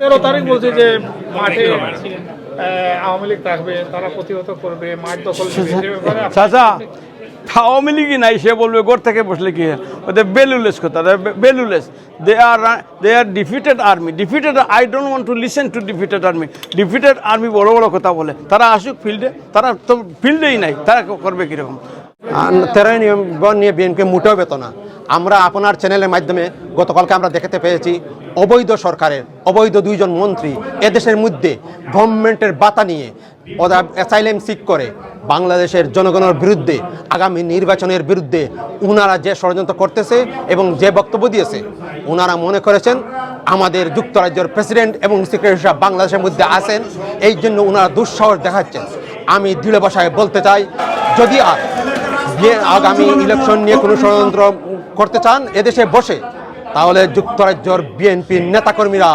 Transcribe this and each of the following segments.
তেরো তারিখ বলছে যে মাঠে আওয়ামী লীগ থাকবে তারা প্রতিহত করবে মাঠ দখল চাচা আওয়ামী লীগই নাই সে বলবে ঘর থেকে বসলে কি ওদের বেলুলেস কথা valueless. They are they are defeated army defeated I don't want to listen to defeated army defeated army বড় বড় কথা বলে। তারা আসুক ফিল্ডে তারা তো ফিল্ডেই নাই তারা করবে কীরকম? তেরোই নিয়ম নিয়ে বিএনপি মোটেও বেত না আমরা আপনার চ্যানেলের মাধ্যমে গতকালকে আমরা দেখতে পেয়েছি অবৈধ সরকারের, অবৈধ দুইজন মন্ত্রী এদেশের মধ্যে গভর্নমেন্টের বাতা নিয়ে ওরা অ্যাসাইলেম সিক করে। বাংলাদেশের জনগণের বিরুদ্ধে, আগামী নির্বাচনের বিরুদ্ধে উনারা যে ষড়যন্ত্র করতেছে এবং যে বক্তব্য দিয়েছে ওনারা মনে করেছেন আমাদের যুক্তরাজ্যের প্রেসিডেন্ট এবং সেক্রেটারি সাহেব বাংলাদেশের মধ্যে আছেন, এই জন্য ওনারা দুঃসাহস দেখাচ্ছেন। আমি দৃঢ় ভাষায় বলতে চাই, যদি আর আগামী ইলেকশন নিয়ে কোনো ষড়যন্ত্র করতে চান এদেশে বসে তাহলে যুক্তরাজ্যর বিএনপির নেতাকর্মীরা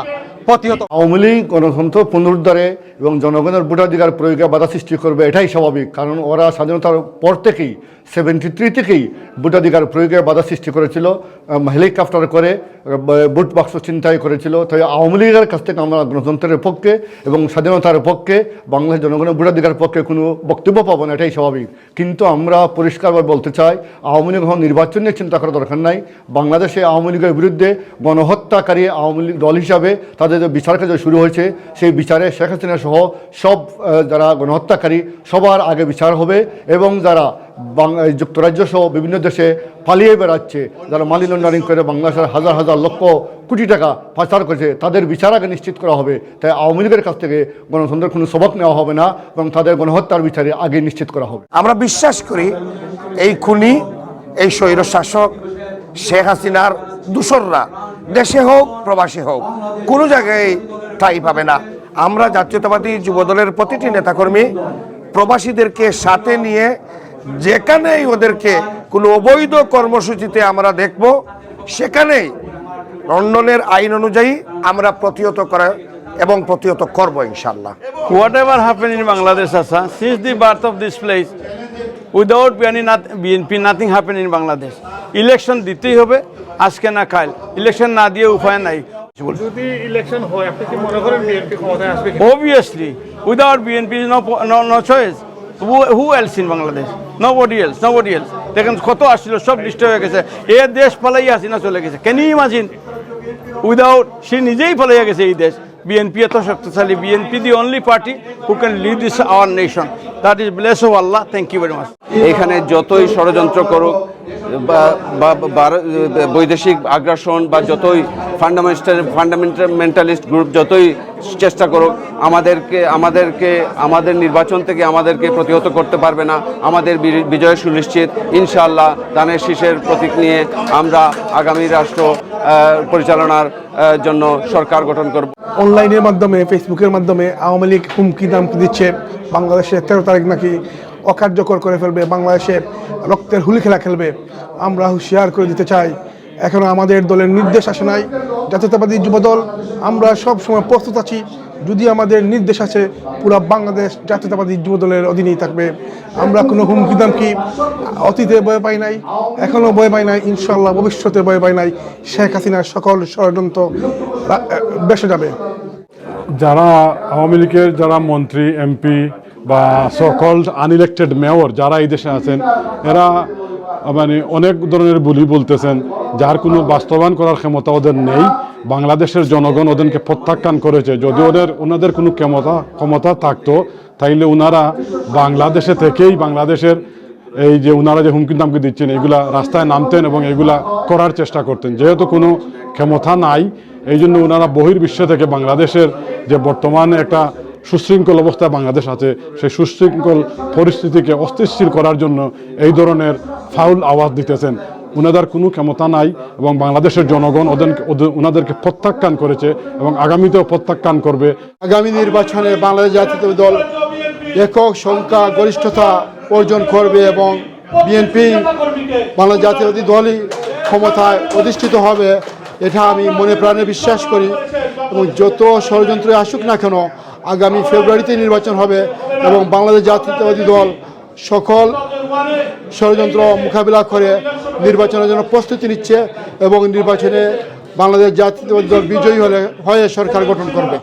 প্রতিহত। আওয়ামী লীগ, গণতন্ত্র পুনরুদ্ধারে এবং জনগণের ভোটাধিকার প্রয়োগে বাধা সৃষ্টি করবে এটাই স্বাভাবিক। কারণ ওরা স্বাধীনতার পর থেকেই সেভেন্টি থ্রি থেকেই ভোটাধিকার প্রয়োগে বাধা সৃষ্টি করেছিল হেলিকপ্টার করে বুট বাক্স চিন্তাই করেছিল। তাই আওয়ামী লীগের কাছ থেকে আমরা গণতন্ত্রের পক্ষে এবং স্বাধীনতার পক্ষে, বাংলাদেশ জনগণের ভোটাধিকার পক্ষে কোনো বক্তব্য পাবো না, এটাই স্বাভাবিক। কিন্তু আমরা পরিষ্কারভাবে বলতে চাই, আওয়ামী লীগ নির্বাচন নিয়ে চিন্তা করার দরকার নাই। বাংলাদেশে আওয়ামী লীগের বিরুদ্ধে গণহত্যাকারী আওয়ামী লীগ দল হিসাবে তাদের যে বিচার কাজ শুরু হয়েছে, সেই বিচারে শেখ হাসিনা সহ সব যারা গণহত্যাকারী, সবার আগে বিচার হবে এবং যারা যুক্তরাজ্য সহ বিভিন্ন দেশে পালিয়ে বেড়াচ্ছে, যারা মানি লন্ডারিং করে বাংলাদেশের হাজার হাজার লক্ষ কোটি টাকা পাচার করেছে, তাদের বিচার আগে নিশ্চিত করা হবে। তাই আওয়ামী লীগের কাছ থেকে গণতন্ত্রের কোনো সবক নেওয়া হবে না এবং তাদের গণহত্যার বিচারে আগে নিশ্চিত করা হবে। আমরা বিশ্বাস করি এই খুনি, এই স্বৈর শাসক শেখ হাসিনার দূষররা দেশে হোক প্রবাসী হোক কোনো জায়গায় ঠাই পাবে না। আমরা জাতীয়তাবাদী যুবদলের প্রতিটি নেতাকর্মী প্রবাসীদেরকে সাথে নিয়ে যেখানেই ওদেরকে কোনো অবৈধ কর্মসূচিতে আমরা দেখব সেখানেই লন্ডনের আইন অনুযায়ী আমরা প্রতিহত করা এবং প্রতিহত করব ইনশাল্লাহ Whatever happened in Bangladesh, Asa, since the birth of this place, without BNP, BNP nothing nothing in Bangladesh election দিতেই হবে আজকে না কাল। ইলেকশন না দিয়ে উপায় নাই। যদি ইলেকশন হয় আপনি কি মনে করেন বিএনপি ক্ষমতায় আসবে no, no choice. Who, who else in Bangladesh? Nobody else, nobody else. দেখেন কত আসছিল সব লিস্ট হয়ে গেছে। এ দেশ পালাই হাসিনা চলে গেছে। ক্যান ইউ ইমাজিন উইদাউট সে নিজেই পালাইয়া গেছে এই দেশ। বিএনপি এত শক্তিশালী। BNP the only party who can lead this our nation that is bless of Allah thank you very much এখানে যতই ষড়যন্ত্র করুক বা বৈদেশিক আগ্রাসন বা যতই ফান্ডামেন্টাল ফান্ডামেন্টালিস্ট গ্রুপ যতই চেষ্টা করুক, আমাদেরকে আমাদেরকে, আমাদের নির্বাচন থেকে আমাদেরকে প্রতিহত করতে পারবে না। আমাদের বিজয় সুনিশ্চিত। ইনশাআল্লাহ দানের শীষের প্রতীক নিয়ে আমরা আগামী রাষ্ট্র পরিচালনার জন্য সরকার গঠন করব। অনলাইনের মাধ্যমে ফেসবুকের মাধ্যমে আওয়ামী লীগ হুমকি দামকি দিচ্ছে। বাংলাদেশে তেরো তারিখ নাকি অকার্যকর করে ফেলবে, বাংলাদেশে রক্তের হুলি খেলা খেলবে। আমরা হুঁশিয়ার করে দিতে চাই। এখনও আমাদের দলের নির্দেশ আসে নাই। জাতীয়তাবাদী যুবদল, আমরা সব সময় প্রস্তুত আছি। যদি আমাদের নির্দেশ আছে পুরো বাংলাদেশ জাতীয়তাবাদী যুবদলের অধীনেই থাকবে। আমরা কোনো হুমকি দামকি অতীতে বয়ে পাই নাই এখনও বয়ে পাই নাই ইনশাল্লাহ ভবিষ্যতে বয়ে পাই নাই। শেখ হাসিনার সকল ষড়যন্ত্র বেসে যাবে। যারা আওয়ামী লীগের, যারা মন্ত্রী, এমপি বা সকল্ড আনইলেক্টেড মেয়র যারা এই দেশে আছেন, এরা মানে অনেক ধরনের বুলি বলতেছেন, যার কোনো বাস্তবায়ন করার ক্ষমতা ওদের নেই। বাংলাদেশের জনগণ ওদেরকে প্রত্যাখ্যান করেছে। যদি ওদের, ওনাদের কোনো ক্ষমতা ক্ষমতা থাকতো, তাইলে ওনারা বাংলাদেশে থেকেই বাংলাদেশের এই যে ওনারা যে হুমকি দামকি দিচ্ছেন, এগুলা রাস্তায় নামতেন এবং এগুলা করার চেষ্টা করতেন। যেহেতু কোনো ক্ষমতা নাই এই জন্য ওনারা বহির্বিশ্ব থেকে বাংলাদেশের যে বর্তমানে একটা সুশৃঙ্খল অবস্থায় বাংলাদেশ আছে, সেই সুশৃঙ্খল পরিস্থিতিকে অস্থিতিশীল করার জন্য এই ধরনের ফাউল আওয়াজ দিতেছেন। ওনাদের কোনো ক্ষমতা নাই এবং বাংলাদেশের জনগণ ওদের ওদের- ওনাদেরকে প্রত্যাখ্যান করেছে এবং আগামীতেও প্রত্যাখ্যান করবে। আগামী নির্বাচনে বাংলাদেশ জাতীয় দল একক সংখ্যা গরিষ্ঠতা অর্জন করবে এবং বিএনপি বাংলাদেশ জাতীয়বাদী দলই ক্ষমতায় অধিষ্ঠিত হবে, এটা আমি মনে প্রাণে বিশ্বাস করি। এবং যত ষড়যন্ত্র আসুক না কেন আগামী ফেব্রুয়ারিতে নির্বাচন হবে এবং বাংলাদেশ জাতীয়তাবাদী দল সকল ষড়যন্ত্র মোকাবিলা করে নির্বাচনের জন্য প্রস্তুতি নিচ্ছে এবং নির্বাচনে বাংলাদেশ জাতীয়তাবাদী দল বিজয়ী হলে হয়ে সরকার গঠন করবে।